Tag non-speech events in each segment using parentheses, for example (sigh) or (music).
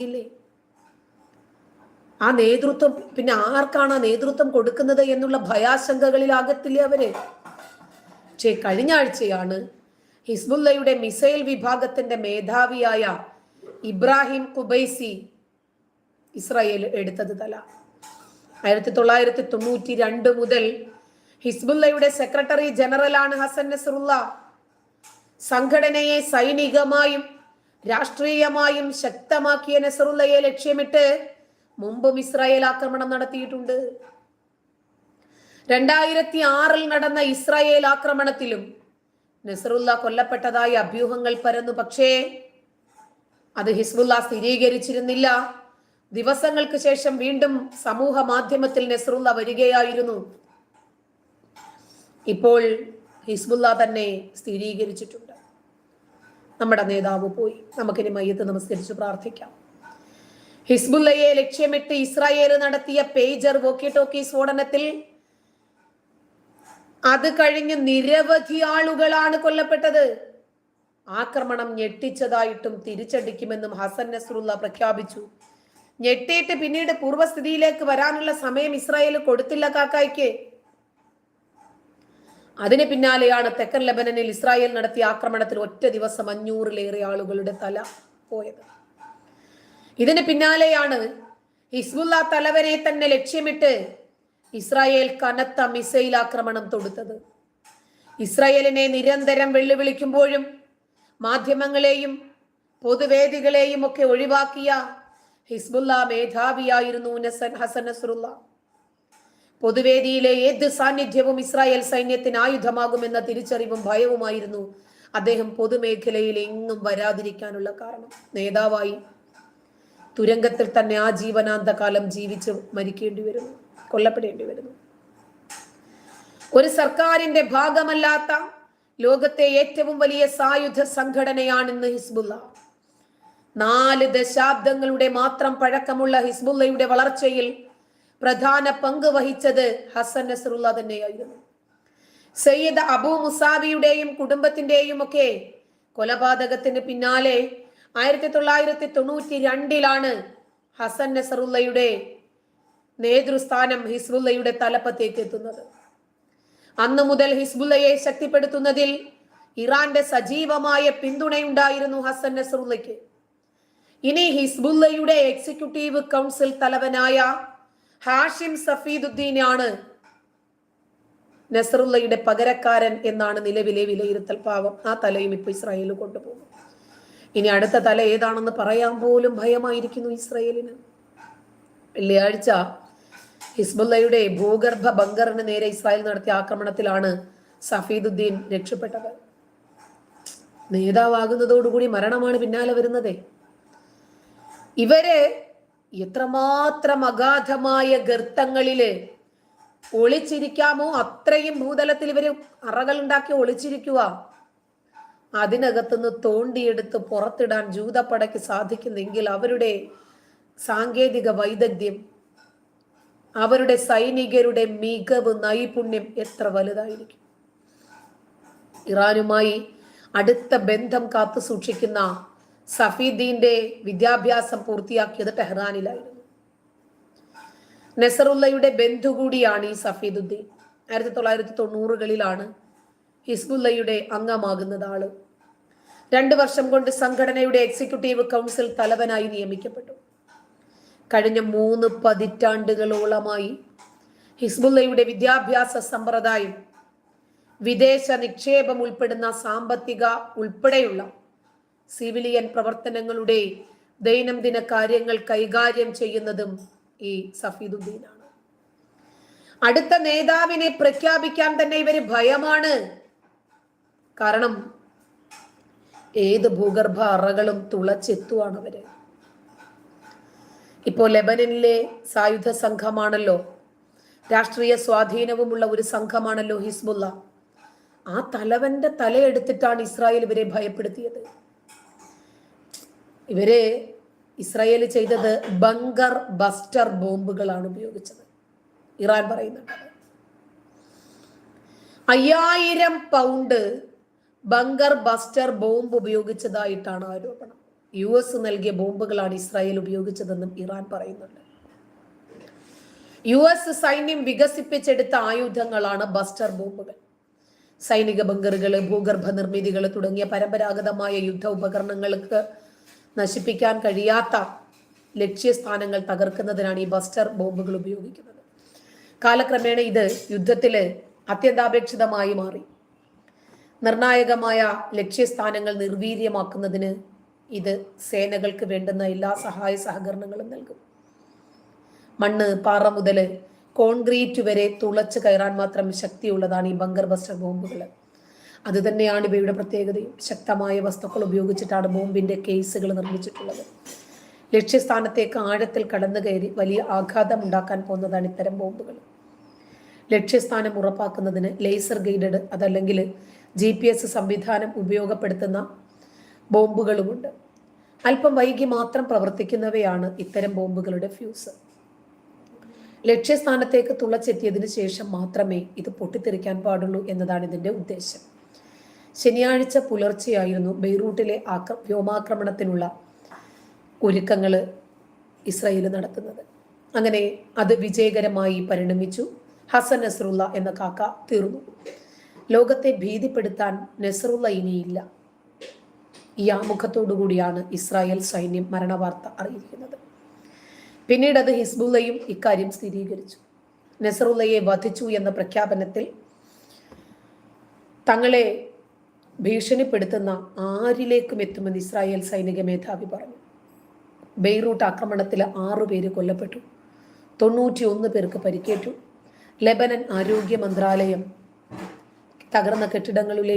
ഇല്ലേ? ആ നേതൃത്വം പിന്നെ ആർക്കാണ് ആ നേതൃത്വം കൊടുക്കുന്നത് എന്നുള്ള ഭയാശങ്കകളിലാകത്തില്ലേ അവർ? പക്ഷേ കഴിഞ്ഞ ആഴ്ചയാണ് ഹിസ്ബുല്ലയുടെ മിസൈൽ വിഭാഗത്തിന്റെ മേധാവിയായ ഇബ്രാഹിം കുബൈസി ഇസ്രായേൽ എടുത്തത് തല. ആയിരത്തി തൊള്ളായിരത്തി തൊണ്ണൂറ്റി രണ്ട് മുതൽ ഹിസ്ബുല്ലയുടെ സെക്രട്ടറി ജനറലാണ് ഹസൻ നസറുള്ള. സംഘടനയെ സൈനികമായും രാഷ്ട്രീയമായും ശക്തമാക്കിയ നെസറുള്ളയെ ലക്ഷ്യമിട്ട് മുമ്പും ഇസ്രായേൽ ആക്രമണം നടത്തിയിട്ടുണ്ട്. രണ്ടായിരത്തി ആറിൽ നടന്ന ഇസ്രായേൽ ആക്രമണത്തിലും നെസറുല്ല കൊല്ലപ്പെട്ടതായി അഭ്യൂഹങ്ങൾ പരന്നു. പക്ഷേ അത് ഹിസ്ബുല്ല സ്ഥിരീകരിച്ചിരുന്നില്ല. ദിവസങ്ങൾക്ക് ശേഷം വീണ്ടും സമൂഹ മാധ്യമത്തിൽ നെസറുല്ല വരികയായിരുന്നു. ഇപ്പോൾ ഹിസ്ബുല്ല തന്നെ സ്ഥിരീകരിച്ചിട്ടുണ്ട്. നമ്മുടെ നേതാവ് പോയി. നമുക്കിനി മയ്യത്ത് നമസ്കരിച്ച് പ്രാർത്ഥിക്കാം. ഹിസ്ബുല്ലയെ ലക്ഷ്യമിട്ട് ഇസ്രായേൽ നടത്തിയ പേജർ വോക്കി ടോക്കി സ്ഫോടനത്തിൽ അത് കഴിഞ്ഞ് നിരവധി ആളുകളാണ് കൊല്ലപ്പെട്ടത്. ആക്രമണം ഞെട്ടിച്ചതായിട്ടും തിരിച്ചടിക്കുമെന്നും ഹസൻ നസ്രുല്ല പ്രഖ്യാപിച്ചു. ഞെട്ടിയിട്ട് പിന്നീട് പൂർവസ്ഥിതിയിലേക്ക് വരാനുള്ള സമയം ഇസ്രായേൽ കൊടുത്തില്ല കാക്കായ്ക്ക്. അതിന് പിന്നാലെയാണ് തെക്കൻ ലബനനിൽ ഇസ്രായേൽ നടത്തിയ ആക്രമണത്തിൽ ഒറ്റ ദിവസം അഞ്ഞൂറിലേറെ ആളുകളുടെ തല പോയത്. ഇതിന് പിന്നാലെയാണ് ഹിസ്ബുല്ല തലവരെ തന്നെ ലക്ഷ്യമിട്ട് ഇസ്രായേൽ കനത്ത മിസൈൽ ആക്രമണം തൊടുത്തത്. ഇസ്രായേലിനെ നിരന്തരം വെല്ലുവിളിക്കുമ്പോഴും മാധ്യമങ്ങളെയും പൊതുവേദികളെയും ഒക്കെ ഒഴിവാക്കിയ ഹിസ്ബുല്ല മേധാവിയായിരുന്നു നസൻ ഹസൻ നസറുല്ല. പൊതുവേദിയിലെ ഏത് സാന്നിധ്യവും ഇസ്രായേൽ സൈന്യത്തിന് ആയുധമാകുമെന്ന തിരിച്ചറിവും ഭയവുമായിരുന്നു. അദ്ദേഹം പൊതുമേഖലയിൽ എങ്ങും വരാതിരിക്കാനുള്ള കാരണം നേതാവായി തുരങ്കത്തിൽ തന്നെ ആ ജീവനാന്തകാലം ജീവിച്ച് മരിക്കേണ്ടി വരുന്നു കൊല്ലപ്പെടേണ്ടി വരുന്നു. ഒരു സർക്കാരിന്റെ ഭാഗമല്ലാത്ത ലോകത്തെ ഏറ്റവും വലിയ സായുധ സംഘടനയാണ് ഇന്ന് ഹിസ്ബുല്ല നാല് ദശാബ്ദങ്ങളുടെ മാത്രം പഴക്കമുള്ള ഹിസ്ബുല്ലയുടെ വളർച്ചയിൽ പ്രധാന പങ്ക് വഹിച്ചത് ഹസൻ നസറുല്ല തന്നെയായിരുന്നു. സയ്യിദ് അബു മുസാബിയുടെയും കുടുംബത്തിന്റെയും ഒക്കെ കൊലപാതകത്തിന് പിന്നാലെ ആയിരത്തി തൊള്ളായിരത്തി തൊണ്ണൂറ്റി രണ്ടിലാണ് ഹസൻ നസറുല്ലയുടെ നേതൃസ്ഥാനം ഹിസ്ബുല്ലയുടെ തലപ്പത്തേക്ക് എത്തുന്നത്. അന്നു മുതൽ ഹിസ്ബുല്ലയെ ശക്തിപ്പെടുത്തുന്നതിൽ ഇറാന്റെ സജീവമായ പിന്തുണയുണ്ടായിരുന്നു ഹസൻ നസറുല്ലയ്ക്ക്. ഇനി ഹിസ്ബുല്ലയുടെ എക്സിക്യൂട്ടീവ് കൗൺസിൽ തലവനായ ഹാഷിം സഫീദുദ്ദീനാണ് നസറുല്ലയുടെ പകരക്കാരൻ എന്നാണ് നിലവിലെ വിലയിരുത്തൽ പാവം. ആ തലയും ഇപ്പൊ ഇസ്രായേലിൽ കൊണ്ടുപോകും. ഇനി അടുത്ത തല ഏതാണെന്ന് പറയാൻ പോലും ഭയമായിരിക്കുന്നു ഇസ്രായേലിന്. വെള്ളിയാഴ്ച ഹിസ്ബുല്ലയുടെ ഭൂഗർഭ ബങ്കറിന് നേരെ ഇസ്രായേൽ നടത്തിയ ആക്രമണത്തിലാണ് സഫീദുദ്ദീൻ രക്ഷപ്പെട്ടത്. നേതാവാകുന്നതോടുകൂടി മരണമാണ് പിന്നാലെ വരുന്നതേ. ഇവർ എത്രമാത്രം അഗാധമായ ഗർത്തങ്ങളിൽ ഒളിച്ചിരിക്കാമോ അത്രയും ഭൂതലത്തിൽ ഇവർ അറകൾ ഉണ്ടാക്കി ഒളിച്ചിരിക്കുക അതിനകത്തുനിന്ന് തോണ്ടിയെടുത്ത് പുറത്തിടാൻ ജൂതപ്പടയ്ക്ക് സാധിക്കുന്നെങ്കിൽ അവരുടെ സാങ്കേതിക വൈദഗ്ധ്യം അവരുടെ സൈനികരുടെ മികവ് നൈപുണ്യം എത്ര വലുതായിരിക്കും. ഇറാനുമായി അടുത്ത ബന്ധം കാത്തു സൂക്ഷിക്കുന്ന സഫീദ്ദീന്റെ വിദ്യാഭ്യാസം പൂർത്തിയാക്കിയത് ടെഹ്റാനിലായിരുന്നു. നെസറുല്ലയുടെ ബന്ധു കൂടിയാണ് ഈ സഫീദുദ്ദീൻ. ആയിരത്തി തൊള്ളായിരത്തി തൊണ്ണൂറുകളിലാണ് ഹിസ്ബുല്ലയുടെ അംഗമാകുന്നത് ആൾ. രണ്ടു വർഷം കൊണ്ട് സംഘടനയുടെ എക്സിക്യൂട്ടീവ് കൗൺസിൽ തലവനായി നിയമിക്കപ്പെട്ടു. കഴിഞ്ഞ മൂന്ന് പതിറ്റാണ്ടുകളോളമായി ഹിസ്ബുല്ലയുടെ വിദ്യാഭ്യാസ സമ്പ്രദായം വിദേശ നിക്ഷേപം ഉൾപ്പെടുന്ന സാമ്പത്തിക ഉൾപ്പെടെയുള്ള സിവിലിയൻ പ്രവർത്തനങ്ങളുടെ ദൈനംദിന കാര്യങ്ങൾ കൈകാര്യം ചെയ്യുന്നതും ഈ സഫീദുദ്ദീനാണ്. അടുത്ത നേതാവിനെ പ്രഖ്യാപിക്കാൻ തന്നെ ഇവർ ഭയമാണ്. കാരണം ഏത് ഭൂഗർഭ അറകളും തുളച്ചെത്തുവാണ് അവർ. ഇപ്പോൾ ലെബനനിലെ സായുധ സംഘമാണല്ലോ. രാഷ്ട്രീയ സ്വാധീനവുമുള്ള ഒരു സംഘമാണല്ലോ ഹിസ്ബുല്ല. ആ തലവന്റെ തലയെടുത്തിട്ടാണ് ഇസ്രായേൽ ഇവരെ ഭയപ്പെടുത്തിയത്. ഇവരെ ഇസ്രായേൽ ചെയ്തത് ബങ്കർ ബസ്റ്റർ ബോംബുകളാണ് ഉപയോഗിച്ചത്. ഇറാൻ പറയുന്നുണ്ട് അയ്യായിരം പൗണ്ട് ബങ്കർ ബസ്റ്റർ ബോംബ് ഉപയോഗിച്ചതായിട്ടാണ് ആരോപണം. യു എസ് നൽകിയ ബോംബുകളാണ് ഇസ്രായേൽ ഉപയോഗിച്ചതെന്നും ഇറാൻ പറയുന്നുണ്ട്. യു എസ് സൈന്യം വികസിപ്പിച്ചെടുത്ത ആയുധങ്ങളാണ് ബസ്റ്റർ ബോംബുകൾ. സൈനിക ബങ്കറുകൾ ഭൂഗർഭ നിർമ്മിതികൾ തുടങ്ങിയ പരമ്പരാഗതമായ യുദ്ധ ഉപകരണങ്ങൾക്ക് നശിപ്പിക്കാൻ കഴിയാത്ത ലക്ഷ്യസ്ഥാനങ്ങൾ തകർക്കുന്നതിനാണ് ഈ ബസ്റ്റർ ബോംബുകൾ ഉപയോഗിക്കുന്നത്. കാലക്രമേണ ഇത് യുദ്ധത്തിൽ അത്യന്താപേക്ഷിതമായി മാറി. നിർണായകമായ ലക്ഷ്യസ്ഥാനങ്ങൾ നിർവീര്യമാക്കുന്നതിന് ഇത് സേനകൾക്ക് വേണ്ടുന്ന എല്ലാ സഹായ സഹകരണങ്ങളും നൽകും. മണ്ണ് പാറ മുതൽ കോൺക്രീറ്റ് വരെ തുളച്ചു കയറാൻ മാത്രം ശക്തിയുള്ളതാണ് ഈ ബങ്കർ ബസ്റ്റർ ബോംബുകൾ അത് തന്നെയാണ് ഇവയുടെ പ്രത്യേകതയും. ശക്തമായ വസ്തുക്കൾ ഉപയോഗിച്ചിട്ടാണ് ബോംബിന്റെ കേസുകൾ നിർമ്മിച്ചിട്ടുള്ളത്. ലക്ഷ്യസ്ഥാനത്തേക്ക് ആഴത്തിൽ കടന്നു കയറി വലിയ ആഘാതം ഉണ്ടാക്കാൻ പോകുന്നതാണ് ഇത്തരം ബോംബുകൾ. ലക്ഷ്യസ്ഥാനം ഉറപ്പാക്കുന്നതിന് ലേസർ ഗൈഡഡ് അതല്ലെങ്കിൽ ജി പി എസ് സംവിധാനം ഉപയോഗപ്പെടുത്തുന്ന ബോംബുകളുമുണ്ട്. അല്പം വൈകി മാത്രം പ്രവർത്തിക്കുന്നവയാണ് ഇത്തരം ബോംബുകളുടെ ഫ്യൂസ്. ലക്ഷ്യസ്ഥാനത്തേക്ക് തുളച്ചെത്തിയതിനു ശേഷം മാത്രമേ ഇത് പൊട്ടിത്തെറിക്കാൻ പാടുള്ളൂ എന്നതാണ് ഇതിന്റെ ഉദ്ദേശം. ശനിയാഴ്ച പുലർച്ചെയായിരുന്നു ബെയ്റൂട്ടിലെ ആക്ര വ്യോമാക്രമണത്തിനുള്ള ഒരുക്കങ്ങൾ ഇസ്രയേൽ നടത്തുന്നത്. അങ്ങനെ അത് വിജയകരമായി പരിണമിച്ചു. ഹസൻ നസറുല്ല എന്ന കാക്ക തീർന്നു. ലോകത്തെ ഭീതിപ്പെടുത്താൻ നസറുല്ല ഇനിയില്ല. ഈ ആമുഖത്തോടു കൂടിയാണ് ഇസ്രായേൽ സൈന്യം മരണവാർത്ത അറിയിക്കുന്നത്. പിന്നീട് അത് ഹിസ്ബുല്ലയും ഇക്കാര്യം സ്ഥിരീകരിച്ചു. നസറുല്ലയെ വധിച്ചു എന്ന പ്രഖ്യാപനത്തിൽ തങ്ങളെ ഭീഷണിപ്പെടുത്തുന്ന ആരിലേക്കും എത്തുമെന്ന് ഇസ്രായേൽ സൈനിക മേധാവി പറഞ്ഞു. ബെയ്റൂട്ട് ആക്രമണത്തിൽ ആറു പേര് കൊല്ലപ്പെട്ടു. തൊണ്ണൂറ്റി ഒന്ന് പേർക്ക് പരിക്കേറ്റു. ലെബനൻ ആരോഗ്യ മന്ത്രാലയം തകർന്ന കെട്ടിടങ്ങളിലെ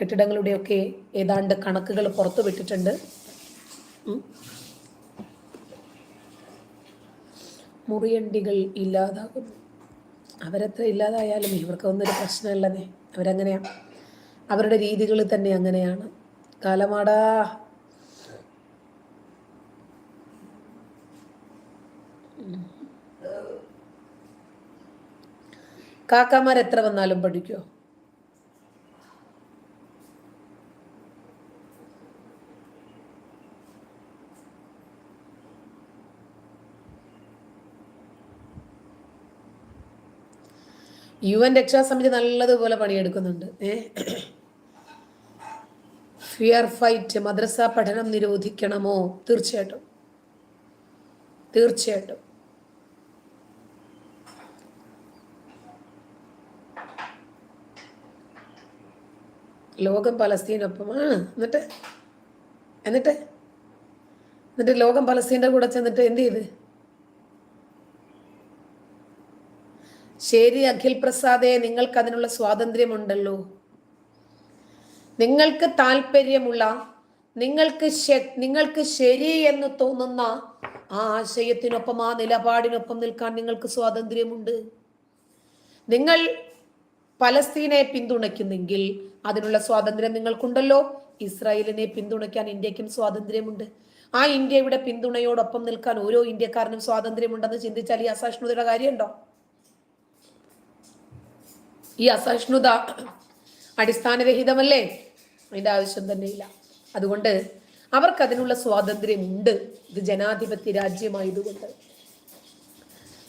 കെട്ടിടങ്ങളുടെയൊക്കെ ഏതാണ്ട് കണക്കുകൾ പുറത്തുവിട്ടിട്ടുണ്ട്. മുറിയണ്ടികൾ ഇല്ലാതാകുന്നു. അവരത്ര ഇല്ലാതായാലും ഇവർക്ക് ഒന്നൊരു പ്രശ്നമില്ലെന്നേ. അവരങ്ങനെയാണ് അവരുടെ രീതികൾ തന്നെ അങ്ങനെയാണ്. കാലമാടാ. കാക്കാമാർ എത്ര വന്നാലും പഠിക്കോ? യു എൻ രക്ഷാസമിതി നല്ലതുപോലെ പണിയെടുക്കുന്നുണ്ട്. ഏ? ഫിയർ ഫൈറ്റ് മദ്രസ പഠനം നിരോധിക്കണമോ? തീർച്ചയായിട്ടും. തീർച്ചയായിട്ടും. ലോകം പലസ്തീനൊപ്പമാണ്. എന്നിട്ട്? എന്നിട്ട്? എന്നിട്ട് ലോകം പലസ്തീന്റെ കൂടെ ചെന്നിട്ട് എന്ത് ചെയ്ത്? ശരി അഖിൽ പ്രസാദെ നിങ്ങൾക്ക് അതിനുള്ള സ്വാതന്ത്ര്യമുണ്ടല്ലോ. നിങ്ങൾക്ക് താല്പര്യമുള്ള നിങ്ങൾക്ക് നിങ്ങൾക്ക് ശരി എന്ന് തോന്നുന്ന ആ ആശയത്തിനൊപ്പം ആ നിലപാടിനൊപ്പം നിൽക്കാൻ നിങ്ങൾക്ക് സ്വാതന്ത്ര്യമുണ്ട്. നിങ്ങൾ പലസ്തീനെ പിന്തുണയ്ക്കുന്നെങ്കിൽ അതിനുള്ള സ്വാതന്ത്ര്യം നിങ്ങൾക്കുണ്ടല്ലോ. ഇസ്രായേലിനെ പിന്തുണയ്ക്കാൻ ഇന്ത്യക്കും സ്വാതന്ത്ര്യമുണ്ട്. ആ ഇന്ത്യയുടെ പിന്തുണയോടൊപ്പം നിൽക്കാൻ ഓരോ ഇന്ത്യക്കാരനും സ്വാതന്ത്ര്യമുണ്ടെന്ന് ചിന്തിച്ചാൽ ഈ അസഹിഷ്ണുതയുടെ കാര്യമുണ്ടോ? ഈ അസഹിഷ്ണുത അടിസ്ഥാനരഹിതമല്ലേ? അതിന്റെ ആവശ്യം തന്നെയില്ല. അതുകൊണ്ട് അവർക്ക് അതിനുള്ള സ്വാതന്ത്ര്യമുണ്ട്. ഇത് ജനാധിപത്യ രാജ്യമായതുകൊണ്ട്.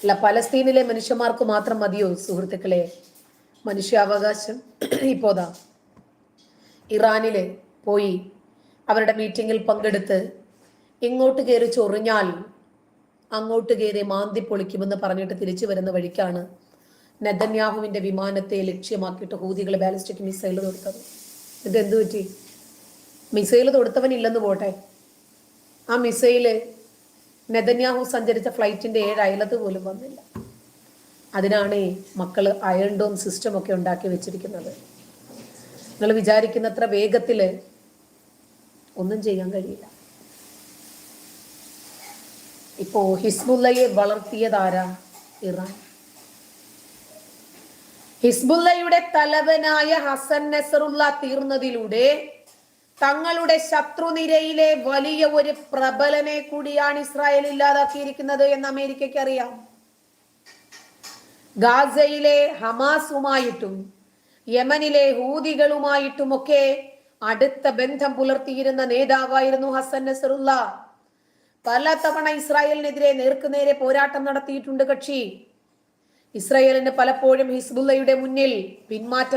അല്ല പലസ്തീനിലെ മനുഷ്യന്മാർക്ക് മാത്രം മതിയോ സുഹൃത്തുക്കളെ? മനുഷ്യാവകാശം (clears throat) ഇപ്പോതാ. ഇറാനിൽ പോയി അവരുടെ മീറ്റിങ്ങിൽ പങ്കെടുത്ത് ഇങ്ങോട്ട് കയറി ചൊറിഞ്ഞാൽ അങ്ങോട്ട് കയറി മാന്തി പൊളിക്കുമെന്ന് പറഞ്ഞിട്ട് തിരിച്ചു വരുന്ന വഴിക്കാണ് നെതന്യാഹുവിന്റെ വിമാനത്തെ ലക്ഷ്യമാക്കിയിട്ട് ഹൂതികൾ ബാലിസ്റ്റിക് മിസൈൽ തൊടുത്തത് ഇത് എന്തു പറ്റി? മിസൈൽ തൊടുത്തവൻ ഇല്ലെന്ന് പോട്ടെ. ആ മിസൈൽ നെതന്യാഹു സഞ്ചരിച്ച ഫ്ലൈറ്റിന്റെ ഏഴ് അയലത്ത് പോലും വന്നില്ല. അതിനാണ് മക്കൾ അയൺ ഡോം സിസ്റ്റം ഒക്കെ ഉണ്ടാക്കി വെച്ചിരിക്കുന്നത്. നിങ്ങൾ വിചാരിക്കുന്നത്ര വേഗത്തിൽ ഒന്നും ചെയ്യാൻ കഴിയില്ല. ഇപ്പോ ഹിസ്ബുല്ലയെ വളർത്തിയതാരാ ഇറാൻ. ഹിസ്ബുള്ളയുടെ തലവനായ ഹസൻ നസറുല്ല തീർന്നതിലൂടെ തങ്ങളുടെ ശത്രുനിരയിലെ വലിയ ഒരു പ്രബലനെ കൂടിയാണ് ഇസ്രായേൽ ഇല്ലാതാക്കിയിരിക്കുന്നത് എന്ന് അമേരിക്കയ്ക്ക് അറിയാം. ഗാസയിലെ ഹമാസുമായിട്ടും യമനിലെ ഹൂതികളുമായിട്ടുമൊക്കെ അടുത്ത ബന്ധം പുലർത്തിയിരുന്ന നേതാവായിരുന്നു ഹസൻ നസറുല്ല പല തവണ ഇസ്രായേലിനെതിരെ നേർക്കുനേരെ പോരാട്ടം നടത്തിയിട്ടുണ്ട് കക്ഷി. ഇസ്രായേലിന് പലപ്പോഴും ഹിസ്ബുള്ളയുടെ മുന്നിൽ പിന്മാറ്റം